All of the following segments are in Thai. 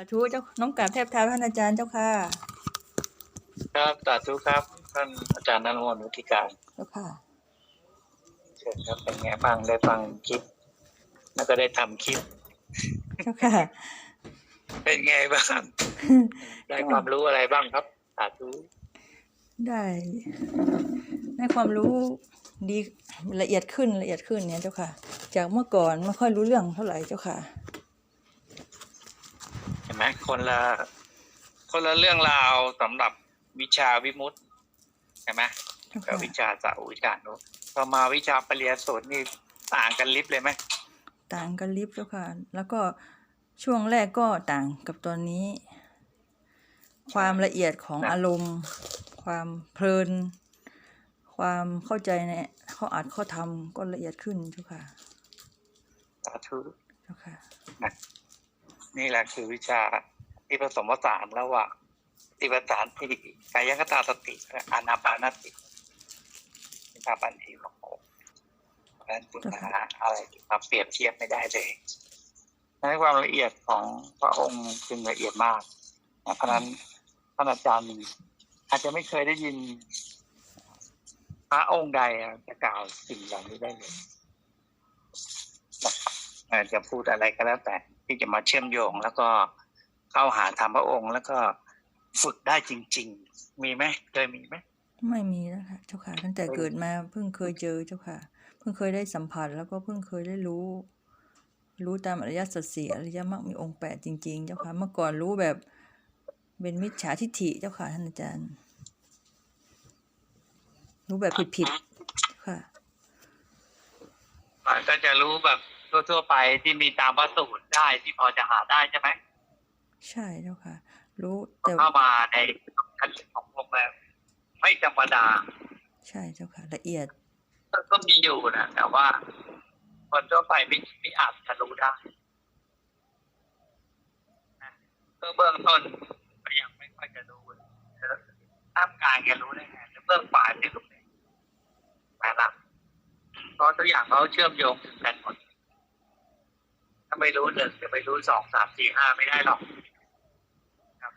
สาธุเจ้าน้องกราบเทพเท้าท่านอาจารย์เจ้าค่ะ ครับสาธุครับ ท่านอาจารย์นันวรวุฒิการเจ้าค่ะเชิญครับเป็นไงบ้างได้ฟังคลิป แล้วก็ได้ทำคลิป เจ้าค่ะ เป็นไงบ้าง ได้ความรู้อะไรบ้างครับสาธุได้ได้ความรู้ดีละเอียดขึ้นละเอียดขึ้นเนี่ยเจ้าค่ะ จากเมื่อก่อนไม่ค่อยรู้เรื่องเท่าไหร่เจ้าค่ะเห็น ไหมคนละคนละเรื่องราวสำหรับวิชาวิมุตติใช่ไหมเจ้ากับค่ะวิชาสาววิชาโนพอมาวิชาปริยสูตรนี่ต่างกันลิบเลยไหมต่างกันลิบเจ้าค่ะ แล้วก็ช่วงแรกก็ต่างกับตอนนี้ ความละเอียดของอารมณ์ ความเพลิน ความเข้าใจในข้ออัดข้อทำก็ละเอียดขึ้นเจ้าค่ะสาธุเจ้าค่ะ นี่แหละคือวิชาที่ผสมผสานระหว่างปฏิปทานที่กายคตาสติและอานาปานสติวิชาปัญญีของผมเพราะฉะนั้นจึงหาอะไรมาเปรียบเทียบไม่ได้เลยในความละเอียดของพระองค์จึงละเอียดมากนะเพราะนั้นท่านอาจารย์อาจจะไม่เคยได้ยิน พระองค์ใดจะกล่าวสิ่งเหล่านี้ได้เลยอ่อจะพูดอะไรก็แล้วแต่ ที่จะมาเชื่อมโยง แล้วก็เข้าหาธรรมพระองค์ แล้วก็ฝึกได้จริง ๆ มีไหมเคยมีไหมไม่มีแล้วค่ะเจ้าค่ะตั้งแต่เกิดมาเพิ่งเคยเจอเจ้าค่ะ เพิ่งเคยได้สัมผัสแล้วก็เพิ่งเคยได้รู้ รู้ตามอริยสัจสี่อริยมรรคมีองค์แปดจริง ๆ เจ้าค่ะ เมื่อก่อนรู้แบบเป็นมิจฉาทิฏฐิเจ้าค่ะท่านอาจารย์ รู้แบบผิดๆค่ะมันก็จะรู้แบบ ทั่วๆไปที่มีตามพระสูตรได้ที่พอจะหาได้ใช่ไหมใช่เจ้าค่ะ รู้แต่เข้ามาในขั้นของพวกแบบไม่ธรรมดา ใช่เจ้าค่ะ ละเอียดก็มีอยู่นะแต่ว่า คนทั่วไปไม่ไม่อาจจะรู้ได้นะเบื้องเบื้องต้นก็ยังไม่ค่อยจะรู้เลยท่ามกลางแกรู้ได้ไงแต่เบื้องปลายที่รู้ได้แต่ละเพราะทุกอย่างเขาเชื่อมโยงถึงกันหมดถ้า ไม่รู้หนึ่งจะไปรู้สองสามสี่ห้าไม่ได้หรอกครับ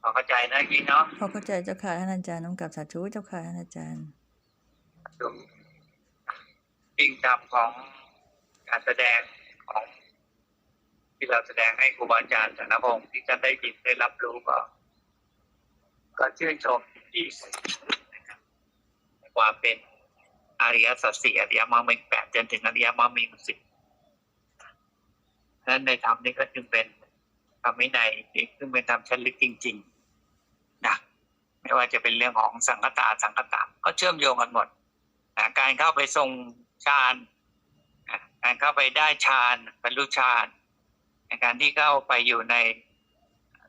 พอเข้าใจนะกินเนาะพอเข้าใจเจ้าค่ะท่านอาจารย์น้องกลับสาธุเจ้าค่ะท่านอาจารย์ดูจริงจับของการแสดงของ ที่เราแสดงให้ครูบาอาจารย์สนพงศ์ที่ท่านได้ยินได้รับรู้ก็ ก็ชื่นชมที่นะครับในความเป็นอริยสัจสี่อริยมรรคมีแปดจนถึงอริยมรรคมีสิบ นั้นในธรรมนี้ก็จึงเป็นธรรมวินัยซึ่งเป็นธรรมชั้นลึกจริงๆนะไม่ว่าจะเป็นเรื่องของสังคตาสังคตาก็เชื่อมโยงกันหมดนะการเข้าไปทรงฌานการเข้าไปได้ฌานบรรลุฌานในการที่เข้าไปอยู่ใน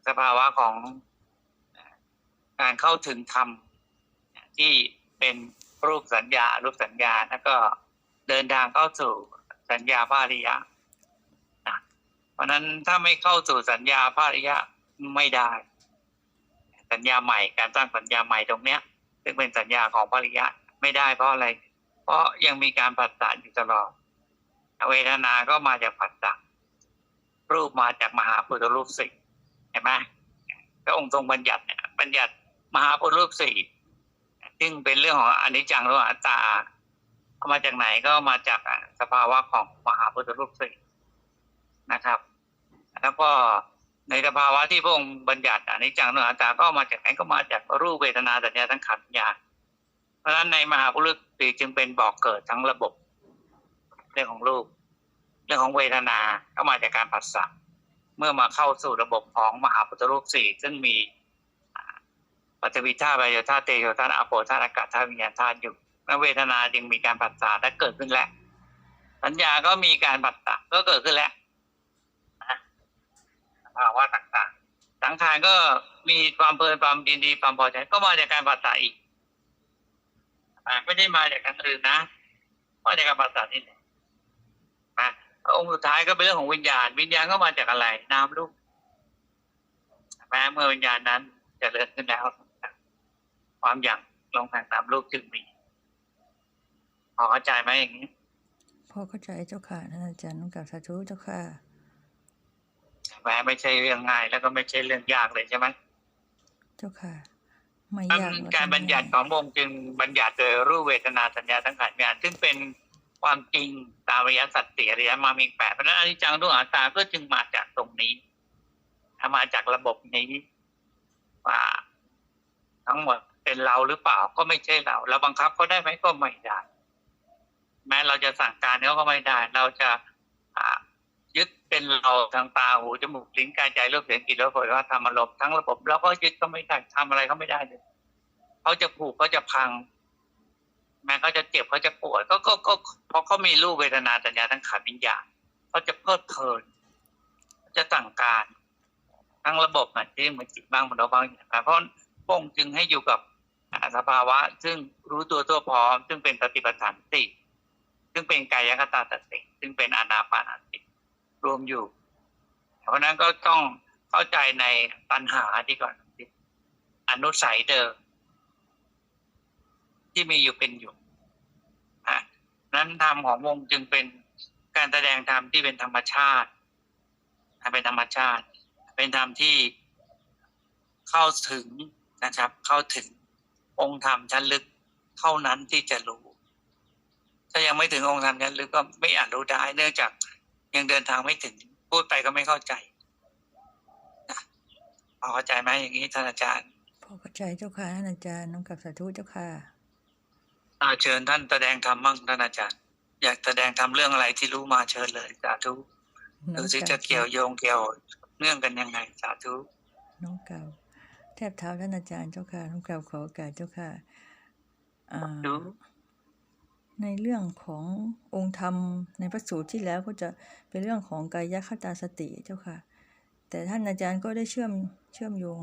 สภาวะของการเข้าถึงธรรมที่เป็นรูปสัญญารูปสัญญาแล้วก็เดินทางเข้าสู่สัญญาภาริยะ เพราะนั้นถ้าไม่เข้าสู่สัญญาภาริยะไม่ได้ สัญญาใหม่การสร้างสัญญาใหม่ตรงเนี้ย ซึ่งเป็นสัญญาของภริยะไม่ได้เพราะอะไร เพราะยังมีการผัสสะอยู่ตลอดเวทนาก็มาจากผัสสะรูปมาจากมหาพุทธรูปสี่เห็นไหมพระองค์ทรงบัญญัติบัญญัติมหาพุทธรูปสี่ซึ่งเป็นเรื่องของอนิจจังหรือว่าอัตตาเอามาจากไหนก็มาจากสภาวะของมหาพุทธรูปสี่ นะครับแล้วก็ในสภาวะที่พระองค์บัญญัติอนิจจังหรืออัตาก็มาจากไหนก็มาจากรูปเวทนาสัญญาทั้งขันธ์ญาณเพราะฉะนั้นในมหาพุรุษสี่จึงเป็นบอกเกิดทั้งระบบ เรื่องของรูป เรื่องของเวทนาก็มาจากการผัสสะเมื่อมาเข้าสู่ระบบของมหาพุทธรูปสี่ซึ่งมีปัจวิธาไบโยธาตุเตโยธาอโปธาอากาศธาตุวิญญาณธาตุอยู่เมื่อเวทนาจึงมีการผัสสะและเกิดขึ้นแล้ว สัญญาก็มีการผัสสะก็เกิดขึ้นแล้ว ภาวะต่างๆ สังขารก็มีความเพลินความยินดีความพอใจก็มาจากการปัสสาวะอีกอะไม่ได้มาจากการอื่นนะมาจากการปัสสาวะนี่แหละนะองค์สุดท้ายก็เป็นเรื่องของวิญญาณ วิญญาณก็มาจากอะไรน้ำลูกแม้เมื่อวิญญาณนั้นเจะเริญขึ้นแล้ว ความอยากลงทางตามลูกจึงมีพอเข้าใจไหมอย่างนี้พอเข้าใจเจ้าค่ะท่านอาจารย์น้องกับสาธุเจ้าค่ะ ไหมไหมไม่ใช่เรื่องง่าย แล้วก็ไม่ใช่เรื่องยากเลยใช่ไหมเจ้าค่ะไม่ทั้งยากแล้วการบัญญัติของพระองค์จึงบัญญัติโดยรูปเวทนาสัญญาทั้งขันธ์วิญญาณซึ่งเป็นความจริงตามอริยสัจสี่อริยมรรคมีแปดเพราะฉะนั้นอนิจจังทุกขังอนัตตาก็จึงมาจากตรงนี้มาจากระบบนี้ว่าทั้งหมดเป็นเราหรือเปล่าก็ไม่ใช่เรา เราบังคับเขาได้ไหมก็ไม่ได้ แม้เราจะสั่งการเขาก็ไม่ได้ เราจะอ่า ยึดเป็นเราทางตาหูจมูกลิ้นกายใจรูปเสียงกลิ่นรสผลิตว่าธรรมอารมณ์ทั้งระบบเราก็ยึดก็ไม่ได้ทำอะไรเขาไม่ได้เลยเขาจะผูกเขาจะพัง แม้เขาจะเจ็บเขาจะปวดก็ก็ก็เพราะเขามีรูปเวทนาสัญญาทั้งขันวิญญาณเขาจะเพลิดเพลินจะสั่งการทั้งระบบมันที่เหมือนจิตบ้างมันเราบ้างอย่างไรเพราะพระองจึงให้อยู่กับสภาวะ ซึ่งรู้ตัวตัวพร้อม ซึ่งเป็นปฏิปทานสติซึ่งเป็นกายคตาสติซึ่งเป็นอนาปานสติ รวมอยู่ เพราะฉะนั้นก็ต้องเข้าใจในปัญหาที่ก่อน อนุสัยเดิม ที่มีอยู่เป็นอยู่นั้นธรรมของวงค์จึงเป็นการแสดงธรรมที่เป็นธรรมชาติเป็นธรรมชาติ เป็นธรรมที่เข้าถึงนะครับ เข้าถึงองค์ธรรมชั้นลึกเท่านั้นที่จะรู้ ถ้ายังไม่ถึงองค์ธรรมชั้นลึกก็ไม่อาจรู้ได้ เนื่องจาก ยังเดินทางไม่ถึง พูดไปก็ไม่เข้าใจนะพอเข้าใจไหมอย่างนี้ท่านอาจารย์พอเข้าใจเจ้าค่ะท่านอาจารย์น้องกับสาธุเจ้าค่ะอาเชิญท่านแสดงธรรมมั่งท่านอาจารย์ อยากแสดงธรรมเรื่องอะไรที่รู้มาเชิญเลยสาธุน้ดูองสิกับจะเกี่ยวโยงเกี่ยวเนื่องกันยังไงสาธุน้องกับแทบเท้าท่านอาจารย์เจ้าค่ะน้องกับขอโอกาสเจ้าค่ะอ่าดู ในเรื่องขององค์ธรรมในพระสูตรที่แล้วก็จะเป็นเรื่องของกายคตาสติเจ้าค่ะ แต่ท่านอาจารย์ก็ได้เชื่อมเชื่อมโยง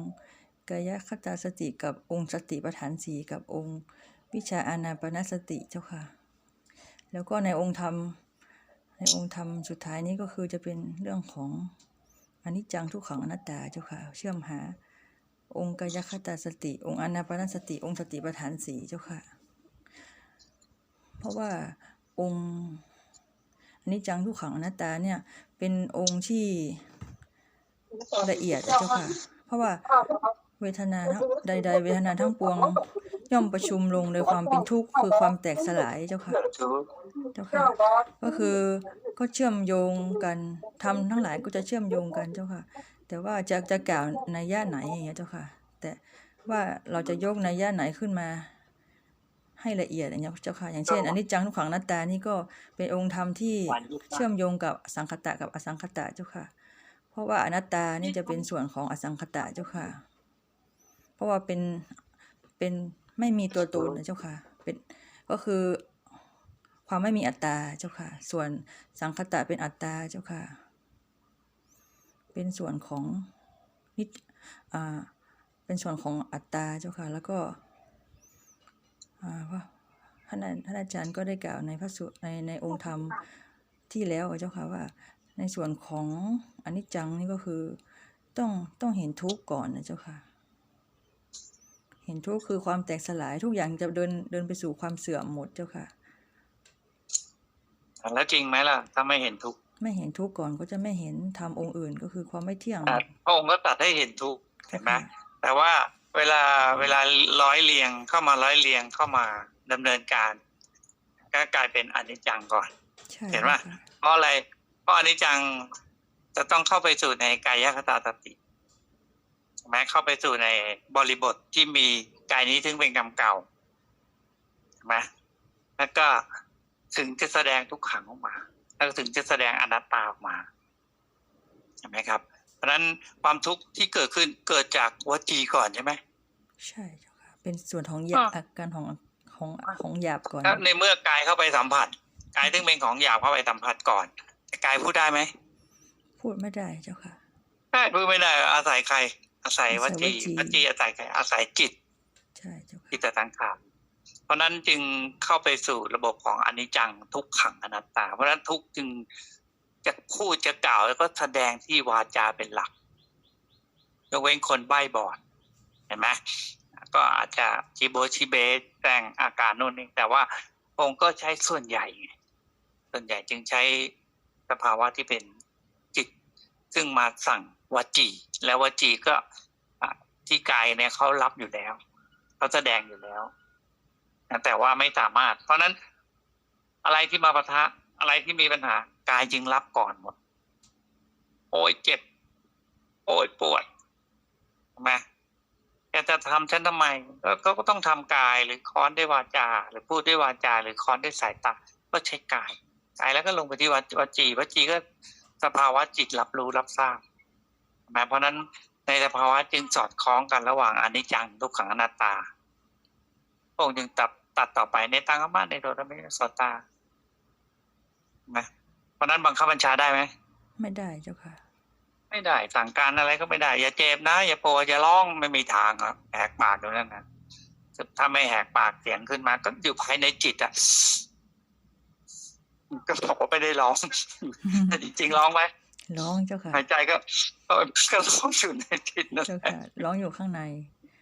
กายคตาสติกับองค์สติปัฏฐานสีกับองค์วิชาอานาปนสติเจ้าค่ะ แล้วก็ในองค์ธรรมในองค์ธรรมสุดท้ายนี้ก็คือจะเป็นเรื่องของอนิจจังทุกขังอนัตตาเจ้าค่ะ เชื่อมหาองค์กายคตาสติ องค์อนาปนสติ องค์สติปัฏฐานสีเจ้าค่ะ เพราะว่าองค์อนิจจังทุกขังอนัตตาเนี่ย เป็นองค์ที่ละเอียดเจ้าค่ะ เพราะว่าเวทนาใด ๆ เวทนาทั้งปวง ย่อมประชุมลงในความเป็นทุกข์คือความแตกสลายเจ้าค่ะ เจ้าค่ะ ก็คือก็เชื่อมโยงกันทำทั้งหลายก็จะเชื่อมโยงกันเจ้าค่ะ แต่ว่าจะจะกล่าวในย่าไหนอย่างเงี้ยเจ้าค่ะ แต่ว่าเราจะยกในย่าไหนขึ้นมา ให้ละเอียดอย่างเงี้ยเจ้าค่ะอย่างเช่นอนิจจังทุกขังอนัตตานี่ก็เป็นองค์ธรรมที่เชื่อมโยงกับอสังขตะกับอสังขตะเจ้าค่ะ เพราะว่าอนัตตานี่จะเป็นส่วนของอสังขตะเจ้าค่ะ เพราะว่าเป็นเป็นไม่มีตัวตนนะเจ้าค่ะเป็นก็คือความไม่มีอัตตาเจ้าค่ะ ส่วนสังคตะเป็นอัตตาเจ้าค่ะ เป็นส่วนของนิจอ่าเป็นส่วนของอัตตาเจ้าค่ะ แล้วก็ อ่าว่าท่านอาท่านอาจารย์ก็ได้กล่าวในพระสูตรในในองค์ธรรมที่แล้วอะเจ้าค่ะว่า ในส่วนของอนิจจังนี่ก็คือต้องต้องเห็นทุกข์ก่อนนะเจ้าค่ะ เห็นทุกข์คือความแตกสลายทุกอย่างจะเดินเดินไปสู่ความเสื่อมหมดเจ้าค่ะแล้วจริงไหมล่ะ ถ้าไม่เห็นทุกข์ไม่เห็นทุกข์ก่อนก็จะไม่เห็นธรรมองค์อื่นก็คือความไม่เที่ยงอะพระองค์ก็ตัดให้เห็นทุกข์เห็นไหมค่ะแต่ว่า เวลาเวลาร้อยเรียงเข้ามาร้อยเรียงเข้ามาดำเนินการ ก็กลายเป็นอนิจจังก่อนใช่เห็นปะค่ะเพราะอะไรเพราะอนิจจังจะต้องเข้าไปสู่ในกายคตาสติใช่ไหมเข้าไปสู่ในบริบทที่มีกายนี้ถึงเป็นกรรมเก่าใช่ไหมแล้วก็ถึงจะแสดงทุกขังออกมา แล้วก็ถึงจะแสดงอนัตตาออกมาใช่ไหมครับเพ ราะฉะนั้นความทุกข์ที่เกิดขึ้นเกิดจากวจีก่อนใช่ไหมใช่เจ้าค่ะเป็นส่วนของหยาบอะอาการของของของหยาบก่อนถ้าในเมื่อกายเข้าไปสัมผัสกายถึงเป็นของหยาบเข้าไปสัมผัสก่อนแต่กายพูดได้ไหมพูดไม่ได้เจ้าค่ะใช่พูดไม่ได้ อาศัยใคร อาศัยวจีอาศัยวจีวจีอาศัยใครอาศัยจิตใช่เจ้าค่ะจิตตังขารเพราะนั้นจึงเข้าไปสู่ระบบของอนิจจังทุกขังอนัตตา เพราะฉะนั้นทุกจึง จะพูดจะกล่าวแล้วก็แสดงที่วาจาเป็นหลักยกเว้นคนใบ้บอดเห็นไหมก็อาจจะชิโบชิเบสแสดงอาการนู่นนี่แต่ว่าองค์ก็ใช้ส่วนใหญ่ ส่วนใหญ่จึงใช้สภาวะที่เป็นจิต ซึ่งมาสั่งวจี แล้ววจีก็ที่กายเนี่ยเขารับอยู่แล้วเขาแสดงอยู่แล้วแต่ว่าไม่สามารถ เพราะนั้นอะไรที่มาปะทะอะไรที่มีปัญหา กายจึงรับก่อนหมด โอ้ยเจ็บ โอ้ยปวดใช่ไหมแกจะทำฉันทำไมก็ก็ต้องทำกายหรือค้อนด้วยวาจา หรือพูดด้วยวาจา หรือค้อนด้วยสายตา ก็ใช้กายกายแล้วก็ลงไปที่วาวจีวจีก็สภาวะจิตรับรู้รับทราบใช่ไหมเพราะนั้นในสภาวะจึงสอดคล้องกันระหว่างอนิจจังทุกขังอนัตตาพระองค์จึงตัดตัดต่อไปในตังคมาในโดรมิสตาใช่ไหมเพราะ ฉะนั้นบังคับบัญชาได้ไหมไม่ได้เจ้าค่ะ ไม่ได้สั่งการอะไรก็ไม่ได้ อย่าเจ็บนะ อย่าปวดอย่าร้องไม่มีทางครับแหกปากตรงนั้นนะถ้าไม่แหกปากเสียงขึ้นมาก็อยู่ภายในจิตอะก็บอกว่าไม่ได้ร้องแต่จริงๆร้องไหมร้องเจ้าค่ะหายใจก็ก็ก็ร้องอยู่ในจิตนั่นเจ้าแหละค่ะร้องอยู่ข้างใน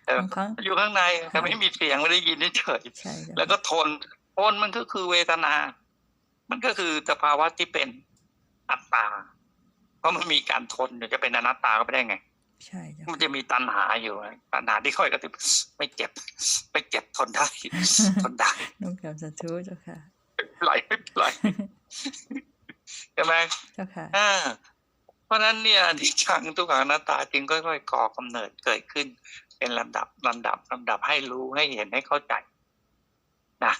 เออบางครั้งอยู่ข้างในแต่ไม่มีเสียงไม่ได้ยินเฉยใช่เจ้าๆแล้วก็ทนทนมันก็คือเวทนา มันก็คือสภาวะที่เป็นอัตตา เพราะมันมีการทนเดี๋ยวจะเป็นอนัตตาก็ไม่ได้ไง ใช่เจ้ามันค่ะจะมีตัณหาอยู่ตัณหาที่ค่อยกระติบไม่เจ็บ ไม่เจ็บทนได้ทนได้น้อมกราบสาธุเจ้าค่ะไหลไม่ไหลใช่ไหมเจ้าค่ะอ่าเพราะฉะนั้นเนี่ยอนิจจังทุกขังอนัตตาจึงค่อยๆก่อกำเนิดเกิดขึ้น เป็นลำดับลำดับลำดับให้รู้ให้เห็นให้เข้าใจนะ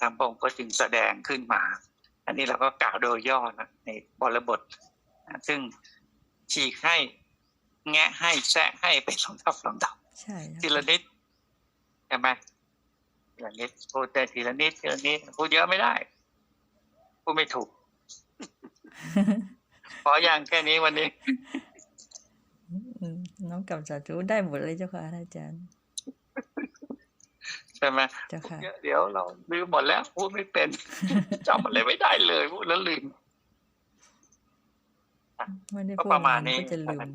ทางพระองค์ก็จึงแสดงขึ้นมา อันนี้เราก็กล่าวโดยย่อนะในบริบทนะซึ่งฉีกให้แงะให้แซะให้เป็นลำดับลำดับใช่ทีเจ้าละนิดใช่ไหมทีละนิดพูดแต่ทีละนิดทีละนิดพูดเยอะไม่ได้พูดไม่ถูกขออย่างแค่นี้วันนี้อืมน้อมกราบสาธุได้หมดเลยเจ้าค่ะท่านอาจารย์ ใช่ไหมเจ้าพูดค่ะเยอะเดี๋ยวเราลืมหมดแล้วพูดไม่เป็นจำอะไรไม่ได้เลยพูดแล้วลืมไม่ได้ก็พูดประมาณนนี้ก็จะลืม